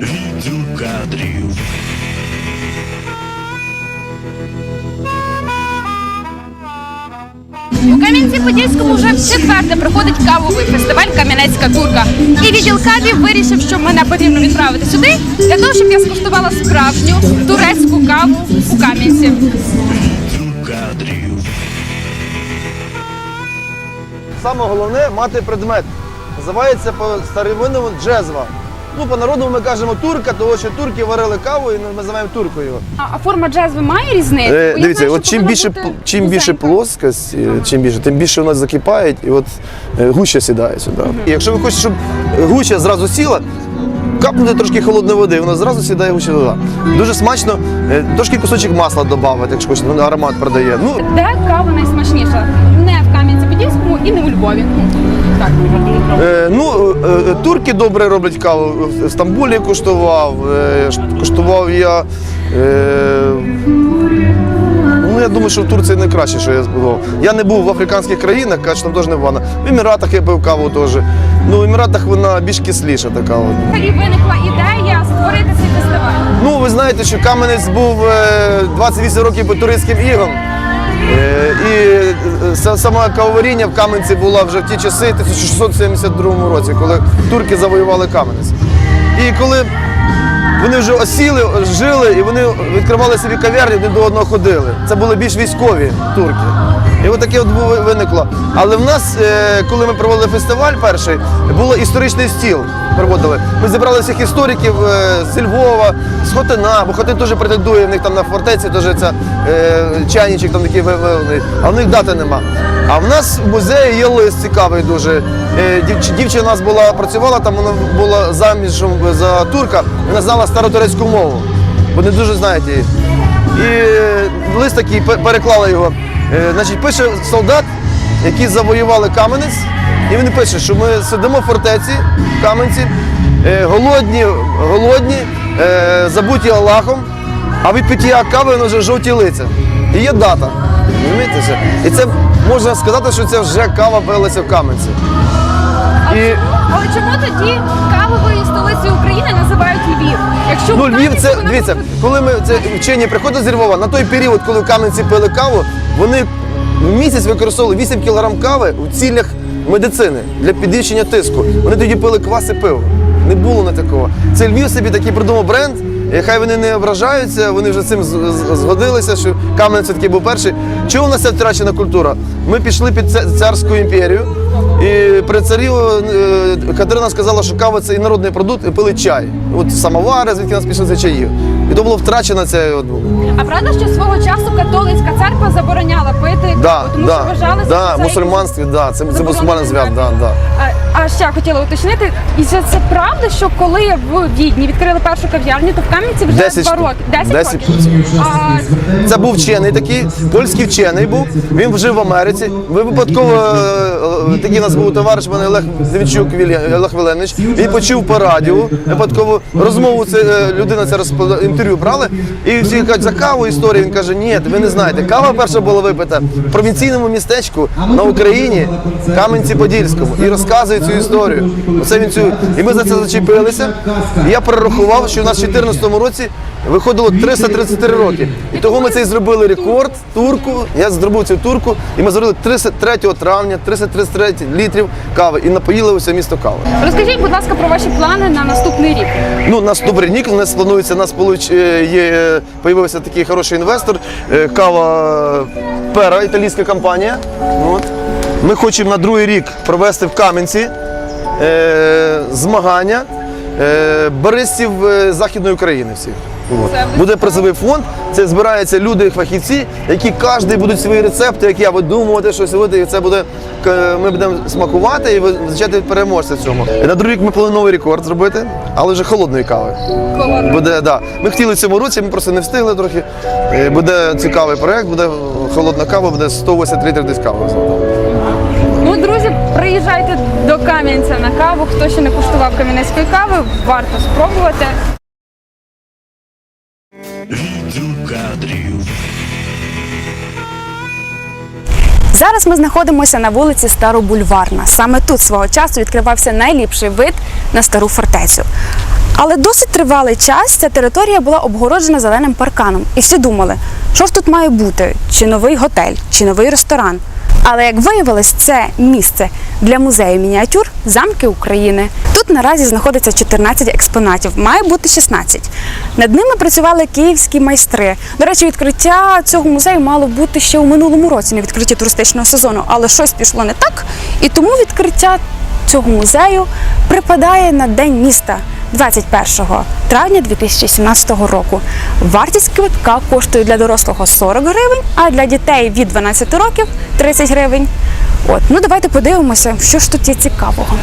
Відділ кадрів. У Кам'янці-Подільському вже четверте проходить кавовий фестиваль Кам'янецька курка. І відділ кадрів вирішив, що мене потрібно відправити сюди для того, щоб я скуштувала справжню турецьку каву у Кам'янці. Саме головне мати предмет. Називається по старовинному джезва. Ну, по народному ми кажемо турка, тому що турки варили каву і ми називаємо туркою. А, а форма джезви має різницю? Е, Бо я дивіться, знаю, от що чим повинна більше бути чим більше вузенька. плоскость, е, чим більше, тим більше у нас закипають і от е, гуща сідає сюди. І якщо ви хочете, щоб гуща зразу сіла, капнути трошки холодної води, вона зразу сідає гуща туди. Дуже смачно, е, трошки кусочок масла додати, якщо хочете, ну, аромат продає. Ну, Де кава найсмачніша? Не в Кам'янці-Подільському і не у Львові. Е, ну, е, е, турки добре роблять каву. В Стамбулі куштував, куштував я. Ну, я думаю, що в Турції найкраще, що я збудував. Я не був в африканських країнах, кажуть, там теж непогано. В Еміратах я пив каву теж. Ну, в Еміратах вона більш кисліша така. Взагалі виникла ідея створити цей фестиваль. Ну, ви знаєте, що Кам'янець був е, 28 років під турецьким ігом. Е, І саме са- сама кавоваріння в Кам'янці була вже в ті часи, 1672 році, коли турки завоювали Кам'янець. І коли вони вже осіли, жили, і вони відкривали собі кав'ярні, один до одного ходили. Це були більш військові турки. Таке от виникло. Але в нас, е, коли ми проводили фестиваль перший, було історичний стіл. Проводили. Ми зібрали всіх істориків е, з Львова, з Хотина, бо Хотин теж претендує, в них там на фортеці теж це е, чайничок там такий вивели, а в них дати нема. А в нас в музеї є лист цікавий дуже. Дівчина у нас була, працювала, там вона була заміжом за турка, вона знала старотурецьку мову, бо не дуже знають її. І лист такий пе- переклали його. Е, Значить, пише солдат, які завоювали Кам'янець, і він пише, що ми сидимо в фортеці в Кам'янці, е, голодні, голодні, е, забуті Аллахом, а від пиття кави вже жовті лиця. І є дата. Розумієте? І це можна сказати, що це вже кава пилася в Кам'янці. А І-? Але чому тоді кавовою столицею України називають Львів? Якщо Ну, Львів, це дивіться, коли ми це вчені приходили з Львова, на той період, коли в Кам'янці пили каву, вони в місяць використовували 8 кг кави у цілях медицини для підвищення тиску. Вони тоді пили квас і пиво. Не було на такого. Це Львів собі такий придумав бренд. і Хай вони не ображаються, вони вже цим згодилися, що Кам'янець все-таки був перший. Чого у нас ця втрачена культура? Ми пішли під царську імперію, і при царі е, Катерина сказала, що кава це і народний продукт, і пили чай. От самовари, звідки нас пішли за чаї. То було втрачено це. От, А правда, що свого часу католицька церква забороняла пити да, тому да, що вважали да, це мусульманстві, да, це, це мусульманин зв'яз, да, да. А, а ще хотіла уточнити, і це, це правда, що коли в Відні відкрили першу кав'ярню, то в Кам'янці вже Десять два роки. Десять, Десять. років. А, Це був вчений такий, польський вчений був. Він жив в Америці. Ви випадково е, е, такий у нас був товариш, в мене Олег Демчук Олег Віленович. Він почув по радіо. Випадково розмову це е, людина це розпо- інтерв'ю брали. І всі кажуть, за каву історію. Він каже, ні, ви не знаєте. Кава перша була випита в провінційному містечку на Україні, Кам'янці-Подільському. І розказує цю історію. Оце він цю. І ми за це зачепилися. І я перерахував, що у нас в 2014 році виходило 333 роки. І того ми цей зробили рекорд турку. Я зробив цю турку, і ми зробили 33 травня 333 літрів кави і напоїли усе місто кави. розкажіть, будь ласка, про ваші плани на наступний рік. Ну, наступний рік у нас планується, нас получ- є, е, появився такий хороший інвестор, е, кава Пера, італійська компанія. От. Ми хочемо на другий рік провести в Кам'янці е, змагання баристів е, Західної України всіх. Ви- Буде призовий фонд, це збираються люди, фахівці, які кожен будуть свої рецепти, які я видумувати щось робити, і це буде ми будемо смакувати і визначати переможця в цьому. На другий рік ми плануємо новий рекорд зробити, але вже холодної кави. Буде, да. Ми хотіли в цьому році, ми просто не встигли трохи. Е, Буде цікавий проєкт, буде холодна кава, буде 180 літрів десь кави. Ну, друзі, приїжджайте до Кам'янця на каву. Хто ще не куштував кам'янецької кави, варто спробувати. Зараз ми знаходимося на вулиці Старобульварна. Саме тут свого часу відкривався найліпший вид на стару фортецю. Але досить тривалий час ця територія була обгороджена зеленим парканом. І всі думали, що ж тут має бути: чи новий готель, чи новий ресторан. Але як виявилось, це місце для музею мініатюр замки України. Тут наразі знаходиться 14 експонатів, має бути 16. Над ними працювали київські майстри. До речі, відкриття цього музею мало бути ще у минулому році на відкритті туристичного сезону, але щось пішло не так. І тому відкриття цього музею припадає на День міста 21 травня 2017 року. Вартість квитка коштує для дорослого 40 гривень, а для дітей від 12 років 30 гривень. От, ну давайте подивимося, що ж тут є цікавого.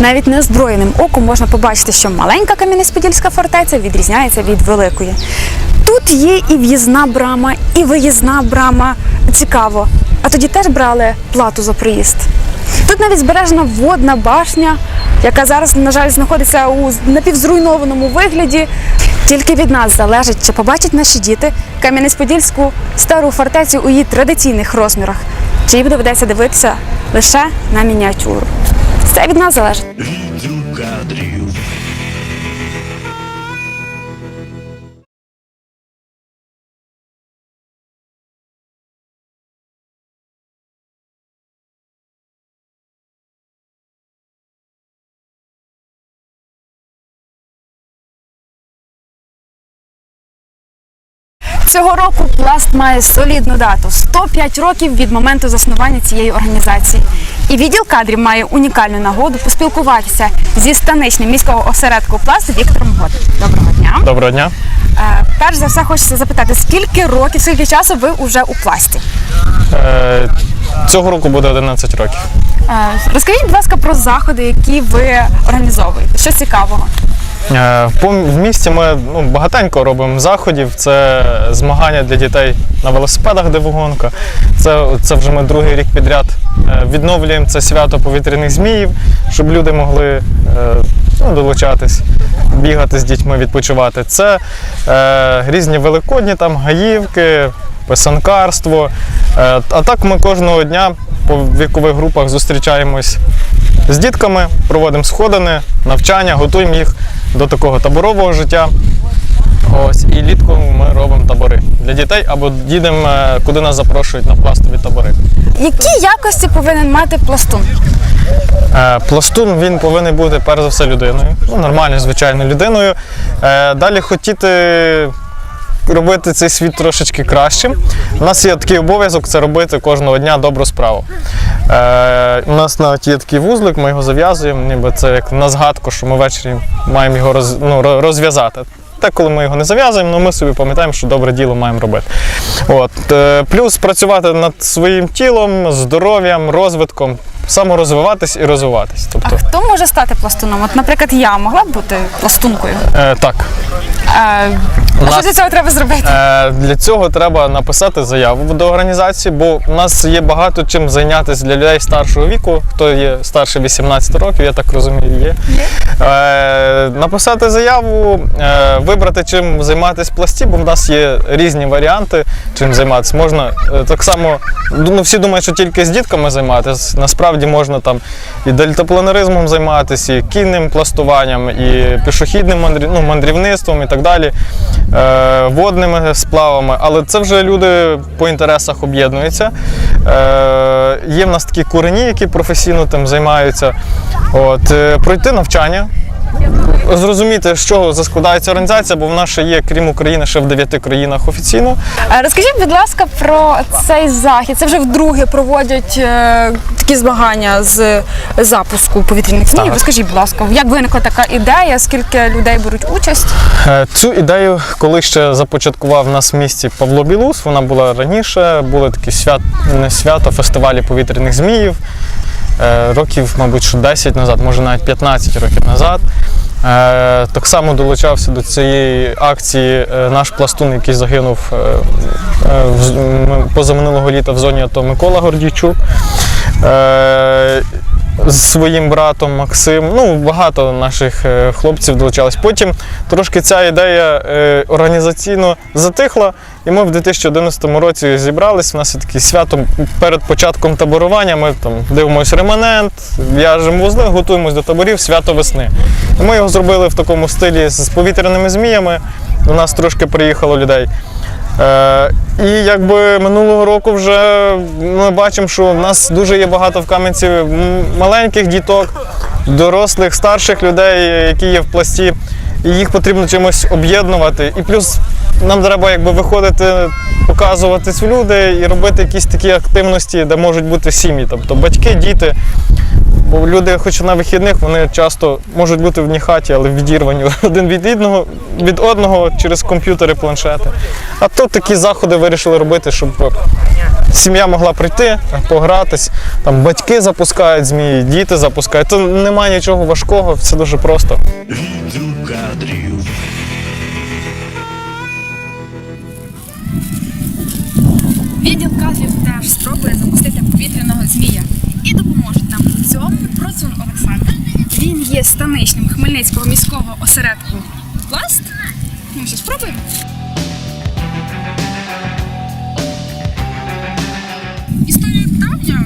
Навіть неозброєним оком можна побачити, що маленька Кам'янець-Подільська фортеця відрізняється від великої. Тут є і в'їзна брама, і виїзна брама. Цікаво. А тоді теж брали плату за приїзд. Тут навіть збережена водна башня, яка зараз, на жаль, знаходиться у напівзруйнованому вигляді. Тільки від нас залежить, чи побачать наші діти Кам'янець-Подільську стару фортецю у її традиційних розмірах, чи їм доведеться дивитися лише на мініатюру. Це від нас залежить. Цього року пласт має солідну дату 105 років від моменту заснування цієї організації. І відділ кадрів має унікальну нагоду поспілкуватися зі станичним міського осередку пласту Віктором Год. Доброго дня. Доброго дня. Е, перш за все, хочеться запитати, скільки років, скільки часу ви вже у пласті? Е, цього року буде 11 років. Е, розкажіть, будь ласка, про заходи, які ви організовуєте. Що цікавого? Е, в місті ми ну, багатенько робимо заходів. Це змагання для дітей на велосипедах, де вагонка. Це, це вже ми другий рік підряд е, відновлюємо це свято повітряних зміїв, щоб люди могли е, ну, долучатись, бігати з дітьми, відпочивати. Це е, різні великодні там гаївки, писанкарство. А так ми кожного дня по вікових групах зустрічаємось з дітками, проводимо сходини, навчання, готуємо їх до такого таборового життя. Ось, і літку ми робимо табори для дітей або їдемо, е, куди нас запрошують на пластові табори. Які якості повинен мати пластун? Е, Пластун він повинен бути перш за все людиною, ну, нормальною, звичайно, людиною. Е, Далі хотіти робити цей світ трошечки кращим. У нас є такий обов'язок це робити кожного дня добру справу. Е, У нас навіть є такий вузлик, ми його зав'язуємо, ніби це як на згадку, що ми ввечері маємо його роз, ну, розв'язати. Та коли ми його не зав'язуємо, ну ми собі пам'ятаємо, що добре діло маємо робити. От. е, Плюс працювати над своїм тілом, здоров'ям, розвитком, саморозвиватись і розвиватись. А Тобто, хто може стати пластуном? От, наприклад, я могла б бути пластункою. е, так. Е, а нас- що для цього треба зробити? Е, Для цього треба написати заяву до організації, бо в нас є багато чим зайнятися для людей старшого віку, хто є старше 18 років, я так розумію, є. Е, Написати заяву, е, вибрати чим займатися пласті, бо в нас є різні варіанти, чим займатися. Можна е, так само, ну, всі думають, що тільки з дітками займатися. Насправді можна там і дельтапланеризмом займатися, і кінним пластуванням, і пішохідним мандрів, ну, мандрівництвом і так далі, е, водними сплавами. Але це вже люди по інтересах об'єднуються. Е, є в нас такі курені, які професійно тим займаються. От, е, пройти навчання. Зрозуміти, з чого складається організація, бо вона ще є, крім України, ще в дев'яти країнах офіційно. Е, Розкажіть, будь ласка, про цей захід. Це вже вдруге проводять е, такі змагання з запуску повітряних змій. Так. Розкажіть, будь ласка, як виникла така ідея, скільки людей беруть участь? Е, Цю ідею, коли ще започаткував в нас в місті Павло Білус, вона була раніше, були такі свят, свято, фестивалі повітряних зміїв. Е, Років, мабуть, що 10 назад, може навіть 15 років назад. Е, Так само долучався до цієї акції е, наш пластун, який загинув позаминулого літа в зоні АТО Микола Гордійчук. З своїм братом Максим. Ну, багато наших е, хлопців долучалось. Потім трошки ця ідея е, організаційно затихла, і ми в 2011 році зібрались. У нас є таке свято перед початком таборування. Ми там дивимося реманент, в'яжемо вузли, готуємось до таборів свято весни. І ми його зробили в такому стилі з повітряними зміями. До нас трошки приїхало людей. Е, і якби минулого року вже ми бачимо, що в нас дуже є багато в Кам'янці маленьких діток, дорослих, старших людей, які є в пласті, і їх потрібно чимось об'єднувати. І плюс нам треба якби виходити, показуватись в люди і робити якісь такі активності, де можуть бути сім'ї, тобто батьки, діти. Бо люди, хоч на вихідних, вони часто можуть бути в одній хаті, але відірвані один від одного, від одного через комп'ютери, планшети. А тут такі заходи вирішили робити, щоб сім'я могла прийти, погратись. Там батьки запускають змії, діти запускають. То немає нічого важкого, все дуже просто. Відділ кадрів теж спробує запустити повітряного змія. І допоможуть нам у цьому Процун Олександр. Він є станичним Хмельницького міського осередку Пласт. Ми що спробуємо? Історія давня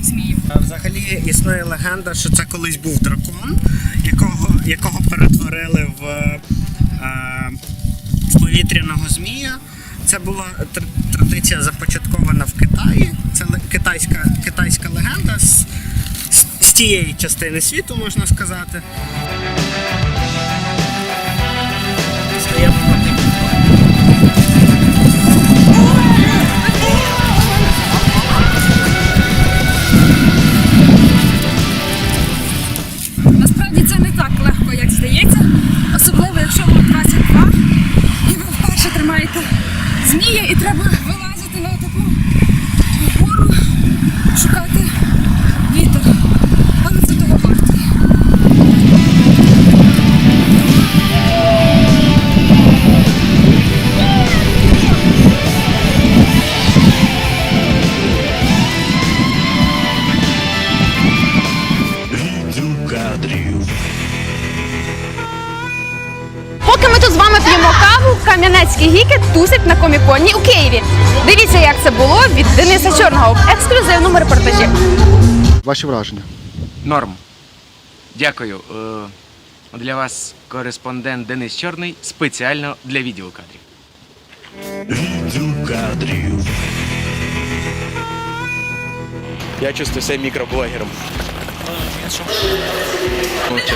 в зміїв. Взагалі існує легенда, що це колись був дракон, якого, якого перетворили в, е, в повітряного змія. Це була традиція започаткована в Китаї. Це китайська, китайська легенда з, з, тієї частини світу, можна сказати. Каву, кам'янецькі гіки тусять на коміконі у Києві. Дивіться, як це було від Дениса Чорного в ексклюзивному репортажі. Ваші враження? Норм. Дякую. Е, Для вас кореспондент Денис Чорний спеціально для відділу кадрів. Відділ кадрів. Я чувствую себя микроблогером. Молчу.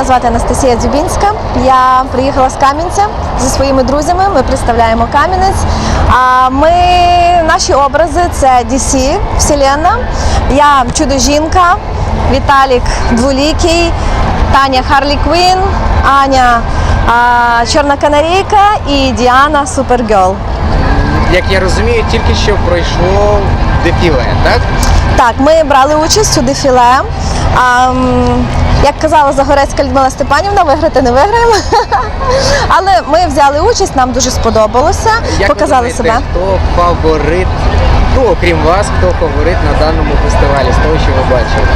Мене звати Анастасія Дзюбінська. Я приїхала з Кам'янця зі своїми друзями. Ми представляємо Кам'янець. А ми наші образи це DC, Вселенна. Я чудо жінка, Віталік Дволікий, Таня Харлі Квін, Аня Чорна Канарійка і Діана Супергерл. Як я розумію, тільки що пройшло дефіле, так? Так, ми брали участь у дефіле. Як казала Загорецька Людмила Степанівна, виграти не виграємо. Але ми взяли участь, нам дуже сподобалося, Як показали ви себе. Хто фаворит? Ну, окрім вас, хто фаворит на даному фестивалі, з того, що ви бачили?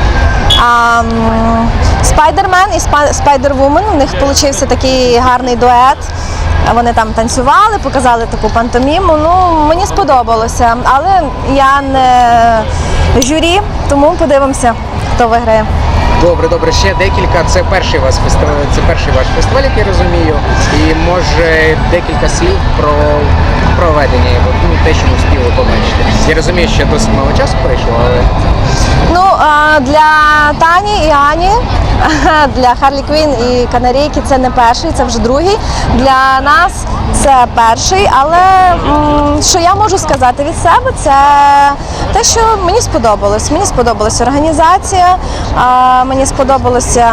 А, м, Спайдермен і Спа- Спайдервумен. У них вийшов такий гарний дует. Вони там танцювали, показали таку пантоміму. Ну, мені сподобалося, але я не журі, тому подивимося, хто виграє. Добре, добре. Ще декілька. Це перший вас фестиваль. Це перший ваш фестиваль, як я розумію. І може декілька слів про проведення його. Ну, те, що ми успіли побачити. Я розумію, що досить мало часу пройшло, але Ну, для Тані і Ані, для Харлі Квін і Канарейки це не перший, це вже другий. Для нас це перший, але що я можу сказати від себе, це те, що мені сподобалось. Мені сподобалася організація, мені сподобалися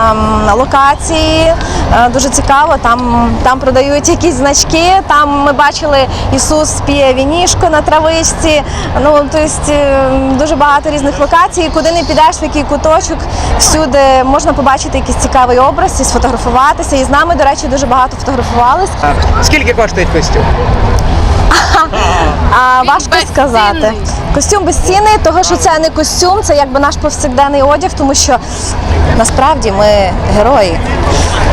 локації. Е, Дуже цікаво. Там, там продають якісь значки. Там ми бачили Ісус п'є вінішко на травичці. Ну тобто е, дуже багато різних локацій. Куди не підеш, в який куточок, всюди можна побачити якийсь цікавий образ і сфотографуватися. І з нами, до речі, дуже багато фотографувались. скільки коштує костюм? А важко безцінний. сказати. Костюм безцінний, того що це не костюм, це якби наш повсякденний одяг, тому що насправді ми герої.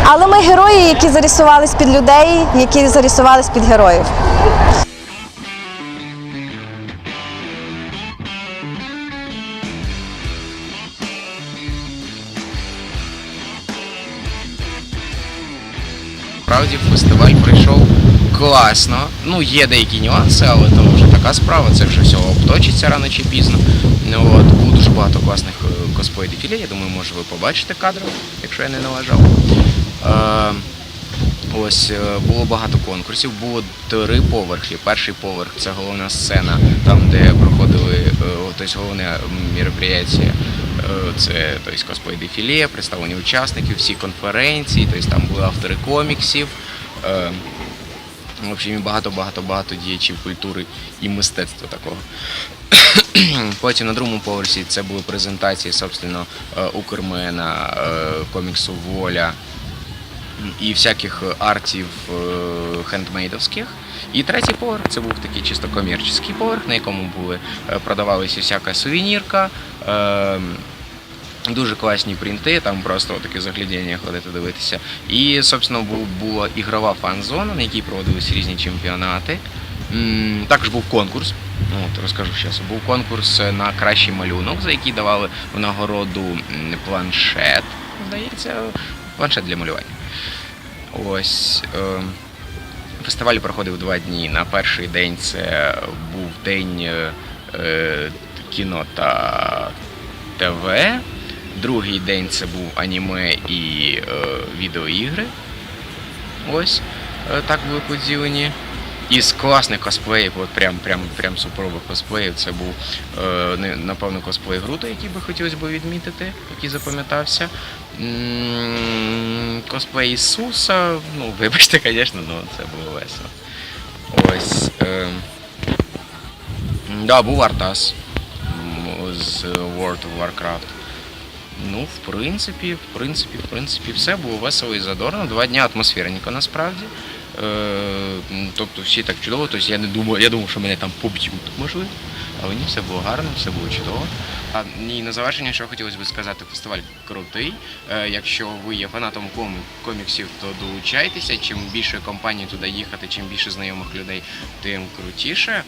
Але ми герої, які зарісувались під людей, які зарісувались під героїв. Класно. Ну, є деякі нюанси, але то вже така справа, це вже все обточиться рано чи пізно. Ну, от, було дуже багато класних е, косплей дефіле. Я думаю, може ви побачите кадри, якщо я не налажав. Е, Ось е, було багато конкурсів, було три поверхи. Перший поверх це головна сцена, там де проходили тобто, головне мероприятие. Це тобто, косплей дефіле, представлені учасників, всі конференції, тобто там були автори коміксів. Е, В общем, багато-багато-багато діячів культури і мистецтва такого. Потім на другому поверсі це були презентації, собственно, е, Укрмена, е, коміксу Воля і всяких артів е, хендмейдовських. І третій поверх це був такий чисто комерційний поверх, на якому були продавалися всяка сувенірка. Дуже класні принти, там просто таке заглядіння ходити дивитися. І, собственно, бу- була ігрова фан-зона, на якій проводились різні чемпіонати. Також був конкурс. Ну, от розкажу зараз. Був конкурс на кращий малюнок, за який давали в нагороду планшет. Здається, планшет для малювання. Ось. Е, фестиваль проходив два дні. На перший день це був день е, е, кіно та ТВ. Другий день це був аніме і е, відеоігри. Ось е, так були поділені. Із класних косплеїв, от прям, прям, прям суперових косплеїв, це був е, напевно косплей Грута, який би хотілося б відмітити, який запам'ятався. Косплей Ісуса, ну, вибачте, звісно, ну це було весело. Ось. Е, да, був Артас з World of Warcraft. Ну, в принципі, в принципі, в принципі, все було весело і задорно. Два дні атмосферненько насправді. Е, тобто всі так чудово. Тобто я не думаю, я думав, що мене там поб'ють, можливо. Але ні, все було гарно, все було чудово. А ні, на завершення, що хотілося б сказати, фестиваль крутий. Е, якщо ви є фанатом ком- коміксів, то долучайтеся. Чим більше компаній туди їхати, чим більше знайомих людей, тим крутіше.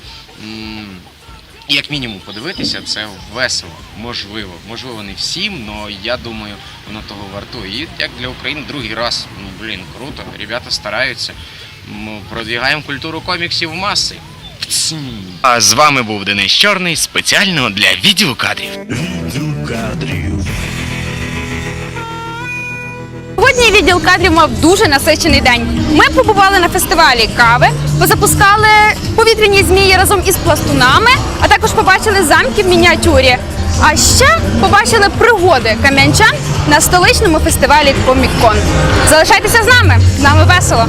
Як мінімум подивитися, це весело, можливо. Можливо, не всім, але я думаю, воно того вартує. І як для України другий раз, ну блін, круто. Ребята стараються. М, Продвігаємо культуру коміксів в маси. А з вами був Денис Чорний спеціально для відеокадрів. Відеокадрів. Сьогодні відділ кадрів мав дуже насичений день. Ми побували на фестивалі кави, позапускали повітряні змії разом із пластунами, а також побачили замки в мініатюрі. А ще побачили пригоди кам'янчан на столичному фестивалі Комік-Кон. Залишайтеся з нами, з нами весело.